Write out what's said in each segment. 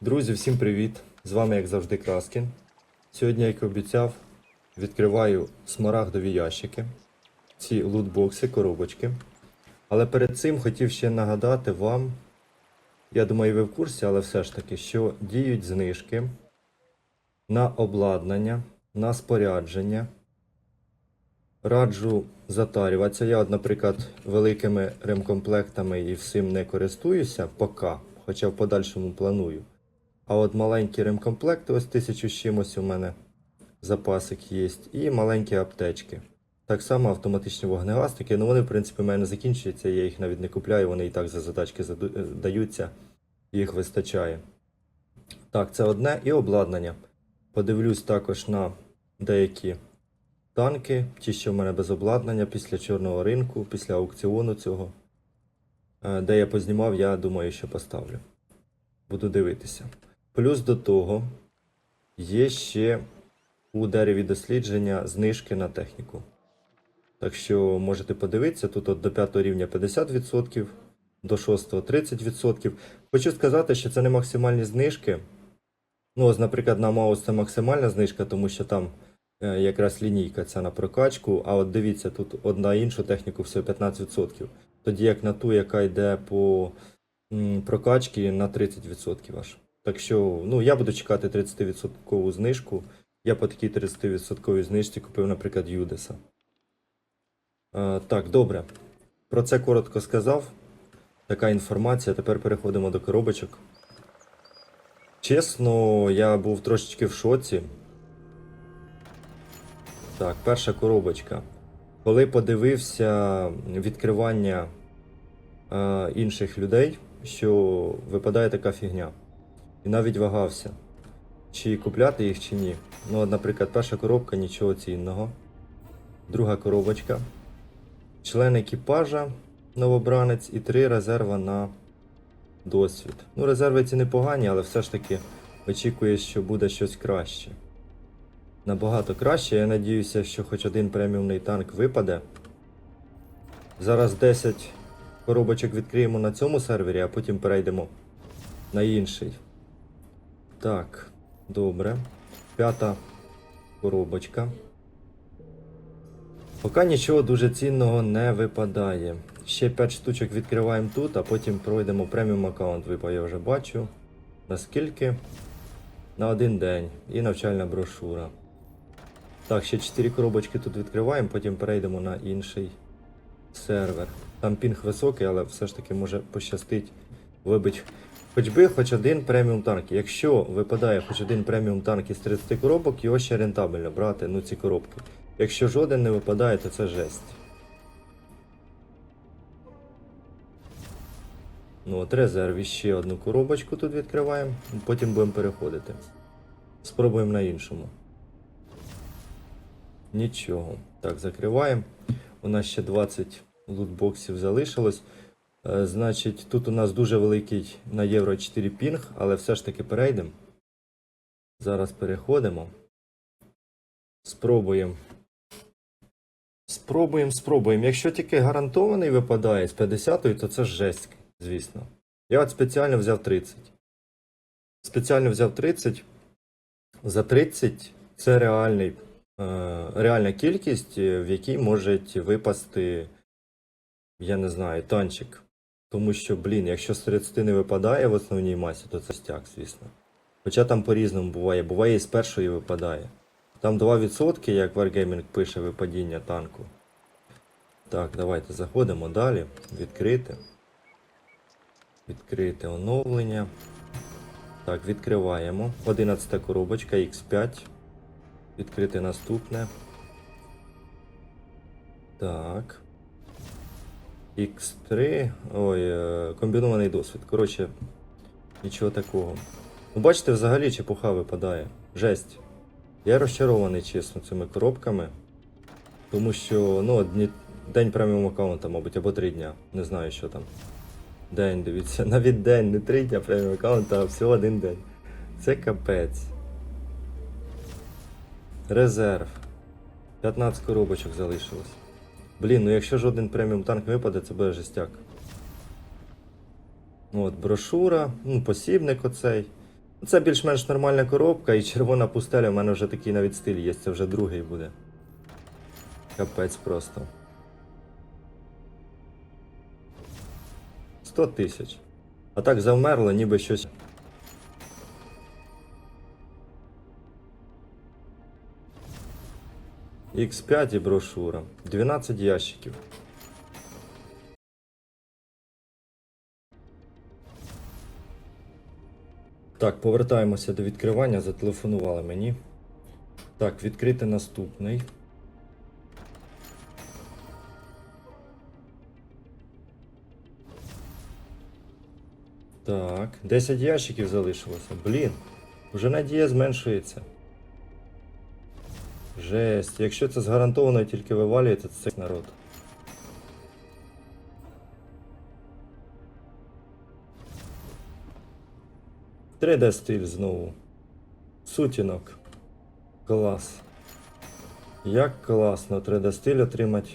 Друзі, всім привіт! З вами, як завжди, Краскін. Сьогодні, як і обіцяв, відкриваю смарагдові ящики, ці лутбокси, коробочки. Але перед цим хотів ще нагадати вам, я думаю, ви в курсі, але все ж таки, що діють знижки на обладнання, на спорядження. Раджу затарюватися. Я, наприклад, великими ремкомплектами і всім не користуюся поки, хоча в подальшому планую. А от маленькі ремкомплекти, ось тисячу чимось у мене запасик є, і маленькі аптечки. Так само автоматичні вогнегасники, ну вони, в принципі, в мене закінчуються, я їх навіть не купляю, вони і так за задачки е, даються, їх вистачає. Так, це одне і обладнання. Подивлюсь також на деякі танки, ті, що в мене без обладнання, після чорного ринку, після аукціону цього. Е, Де я познімав, я думаю, що поставлю. Буду дивитися. Плюс до того є ще у дереві дослідження знижки на техніку. Так що можете подивитися, тут от до 5 рівня 50%, до 6 30%. Хочу сказати, що це не максимальні знижки. Ну, ось, наприклад, на Маус це максимальна знижка, тому що там е, якраз лінійка ця на прокачку. А от дивіться, тут одна іншу техніку всього 15%. Тоді як на ту, яка йде по м, прокачки на 30% аж. Так що, ну, я буду чекати 30% знижку. Я по такій 30% знижці купив, наприклад, Юдеса. Е, так, добре. Про це коротко сказав. Така інформація. Тепер переходимо до коробочок. Чесно, я був трошечки в шоці. Так, перша коробочка. Коли подивився відкривання е, інших людей, що випадає така фігня. І навіть вагався, чи купляти їх, чи ні. Ну, от, наприклад, перша коробка нічого цінного. Друга коробочка. Член екіпажа, новобранець і три резерва на досвід. Ну, резерви ці непогані, але все ж таки очікуєш, що буде щось краще. Набагато краще. Я надіюся, що хоч один преміумний танк випаде. Зараз 10 коробочок відкриємо на цьому сервері, а потім перейдемо на інший. Так, добре. П'ята коробочка. Поки нічого дуже цінного не випадає. Ще 5 штучок відкриваємо тут, а потім пройдемо преміум аккаунт. Випав, я вже бачу. Наскільки? На один день. І навчальна брошура. Так, ще 4 коробочки тут відкриваємо, потім перейдемо на інший сервер. Там пінг високий, але все ж таки може пощастить вибить хоч би хоч один преміум танк. Якщо випадає хоч один преміум танк із 30 коробок, його ще рентабельно брати, ну ці коробки. Якщо жоден не випадає, то це жесть. Ну, от резерв і ще одну коробочку тут відкриваємо, потім будемо переходити. Спробуємо на іншому. Нічого. Так, закриваємо. У нас ще 20 лутбоксів залишилось. Е, Значить, тут у нас дуже великий на Євро 4 пінг, але все ж таки перейдемо. Зараз переходимо. Спробуємо. Спробуємо, спробуємо. Якщо тільки гарантований випадає з 50-ї, то це жесть, звісно. Я от спеціально взяв 30. Спеціально взяв 30. За 30 це реальний, е, реальна кількість, е, в якій може випасти, я не знаю, танчик. Тому що, блін, якщо з 30 не випадає в основній масі, то це стяг, звісно. Хоча там по-різному буває. Буває і з першої випадає. Там 2%, як Wargaming пише випадіння танку. Так, давайте заходимо далі. Відкрити. Відкрити оновлення. Так, відкриваємо. 11 коробочка X5. Відкрити наступне. Так. X3. Ой, е, комбінований досвід. Коротше, нічого такого. Ну, бачите, взагалі чепуха випадає. Жесть. Я розчарований, чесно, цими коробками. Тому що, ну, дні, день преміум аккаунта, мабуть, або три дня. Не знаю, що там. День, дивіться, навіть день, не три дня преміум аккаунта, а всього один день. Це капець. Резерв. 15 коробочок залишилось. Блін, ну якщо жоден преміум танк випаде, це буде жестяк. Ну от, брошура, ну, посібник оцей. Це більш-менш нормальна коробка, і червона пустеля в мене вже такий навіть стиль є, це вже другий буде. Капець просто. 100 тисяч. А так завмерло, ніби щось. X5 і брошура. 12 ящиків. Так, повертаємося до відкривання. Зателефонували мені. Так, відкрити наступний. Так, 10 ящиків залишилося. Блін, вже надія зменшується. Жесть, якщо це згарантовано і тільки вивалюється, це народ. D стиль знову. Сутінок. Клас. Як класно 3D стиль отримати.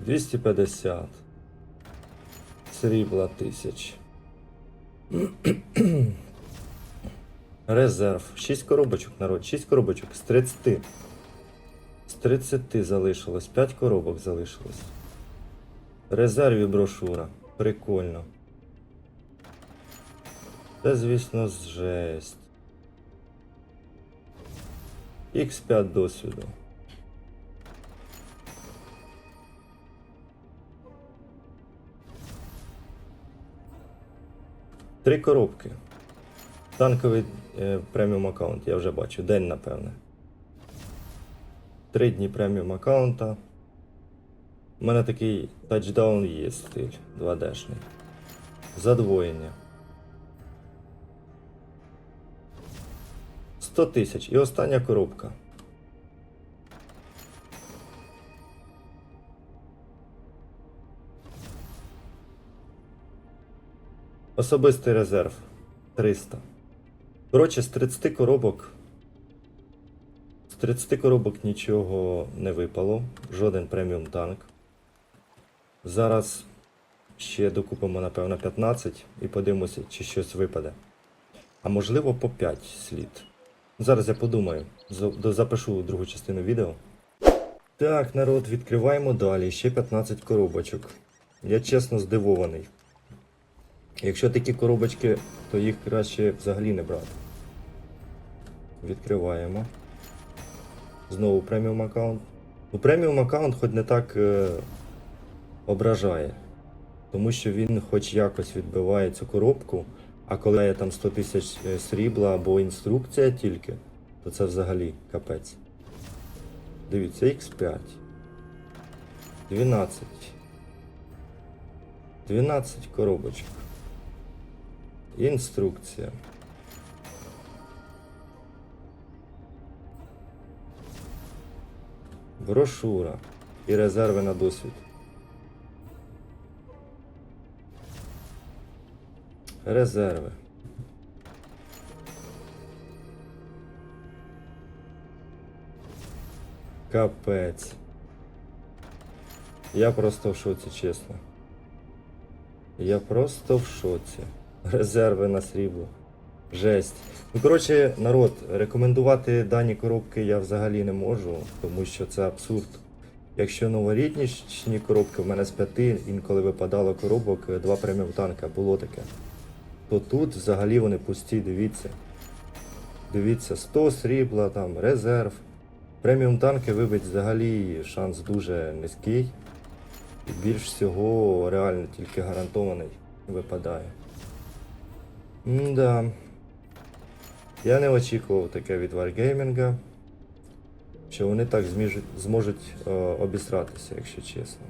250. Срібла тисяч. Резерв. 6 коробочок, народ. 6 коробочок з 30. З 30 залишилось. 5 коробок залишилось. Резерв і брошура. Прикольно. Це, звісно, жесть. X5 досвіду. Три коробки. Танковий е, преміум аккаунт, я вже бачу. День, напевне. Три дні преміум аккаунта. У мене такий тачдаун є стиль 2D-шний. Задвоєння. 100 тисяч. І остання коробка. Особистий резерв 300. Коротше, з 30 коробок. З 30 коробок нічого не випало. Жоден преміум танк. Зараз ще докупимо, напевно, 15 і подивимося, чи щось випаде. А можливо по 5 слід. Зараз я подумаю, запишу другу частину відео. Так, народ, відкриваємо далі. Ще 15 коробочок. Я чесно здивований. Якщо такі коробочки, то їх краще взагалі не брати. Відкриваємо. Знову преміум аккаунт. Ну, преміум аккаунт хоч не так е, ображає. Тому що він хоч якось відбиває цю коробку, а коли є там 100 тисяч е, срібла або інструкція тільки, то це взагалі капець. Дивіться, X5. 12. 12 коробочок. Інструкція. Брошура і резерви на досвід. Резерви. Капець. Я просто в шоці, чесно. Я просто в шоці. Резерви на срібло. Жесть. Ну, коротше, народ, рекомендувати дані коробки я взагалі не можу, тому що це абсурд. Якщо новорічні коробки, в мене з п'яти інколи випадало коробок, два преміум танка, було таке. То тут взагалі вони пусті, дивіться. Дивіться, 100 срібла, там, резерв. Преміум танки вибить взагалі шанс дуже низький. І більш всього реально тільки гарантований випадає. Да. Я не очікував таке від Wargaming, що вони так зміжуть, зможуть е, обісратися, якщо чесно.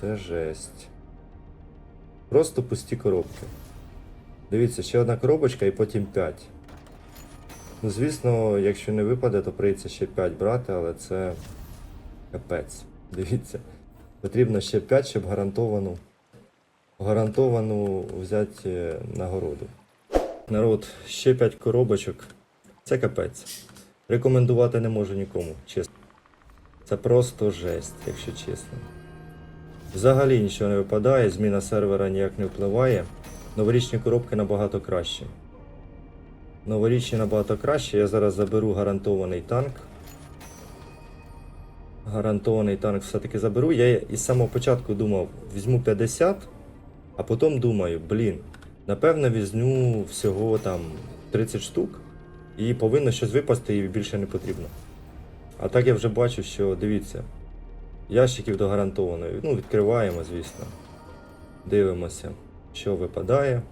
Це жесть. Просто пусті коробки. Дивіться, ще одна коробочка і потім 5. Ну, звісно, якщо не випаде, то прийдеться ще 5 брати, але це капець. Дивіться. Потрібно ще 5, щоб гарантовану, гарантовану взяти е, нагороду. Народ, ще 5 коробочок. Це капець. Рекомендувати не можу нікому, чесно. Це просто жесть, якщо чесно. Взагалі нічого не випадає, зміна сервера ніяк не впливає. Новорічні коробки набагато краще. Новорічні набагато краще. Я зараз заберу гарантований танк. Гарантований танк все-таки заберу. Я із самого початку думав, візьму 50, а потім думаю, блін, напевно, візьму всього там 30 штук і повинно щось випасти і більше не потрібно. А так я вже бачу, що дивіться, ящиків до гарантованої. Ну, відкриваємо, звісно. Дивимося, що випадає.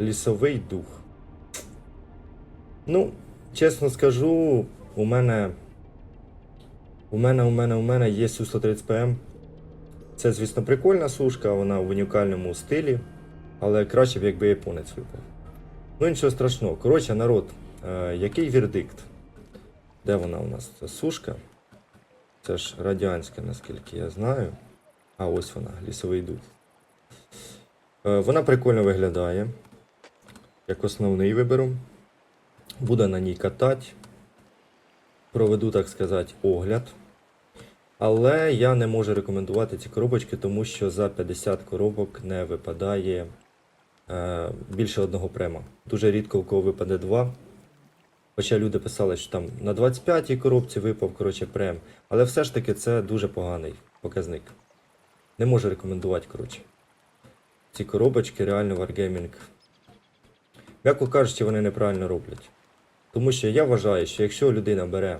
Лісовий дух. Ну, чесно скажу, у мене. У мене, у мене, у мене є Су-130 ПМ. Це, звісно, прикольна сушка, вона в унікальному стилі, але краще б, якби японець випав. Ну, нічого страшного. Коротше, народ, е, який вердикт? Де вона у нас? Це сушка. Це ж радянська, наскільки я знаю. А ось вона, лісовий дух. Е, Вона прикольно виглядає. Як основний виберу. Буду на ній катати. Проведу, так сказати, огляд. Але я не можу рекомендувати ці коробочки, тому що за 50 коробок не випадає е, більше одного према. Дуже рідко у кого випаде два. Хоча люди писали, що там на 25-й коробці випав коротше, прем. Але все ж таки це дуже поганий показник. Не можу рекомендувати, коротше. Ці коробочки реально Wargaming. М'яко кажучи, вони неправильно роблять. Тому що я вважаю, що якщо людина бере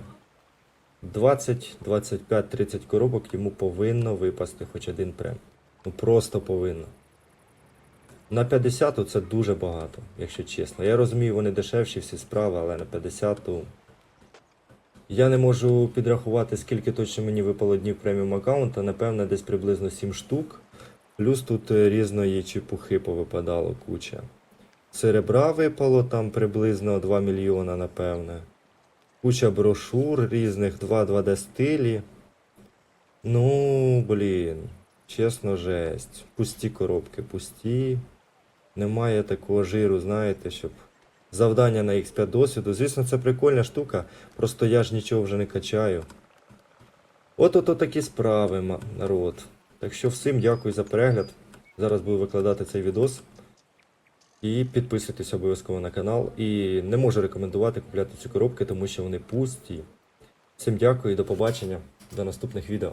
20, 25, 30 коробок, йому повинно випасти хоч один прем. Ну просто повинно. На 50 це дуже багато, якщо чесно. Я розумію, вони дешевші всі справи, але на 50 я не можу підрахувати, скільки точно мені випало днів преміум аккаунта, напевно, десь приблизно 7 штук. Плюс тут різної чепухи повипадало куча. Серебра випало там приблизно 2 мільйона, напевне. Куча брошур різних, 2 2D стилі. Ну, блін, чесно, жесть. Пусті коробки, пусті. Немає такого жиру, знаєте, щоб. Завдання на X5 досвіду. Звісно, це прикольна штука, просто я ж нічого вже не качаю. От ото такі справи, народ. Так що всім дякую за перегляд. Зараз буду викладати цей відос. І підписуйтесь обов'язково на канал. І не можу рекомендувати купляти ці коробки, тому що вони пусті. Всім дякую і до побачення. До наступних відео.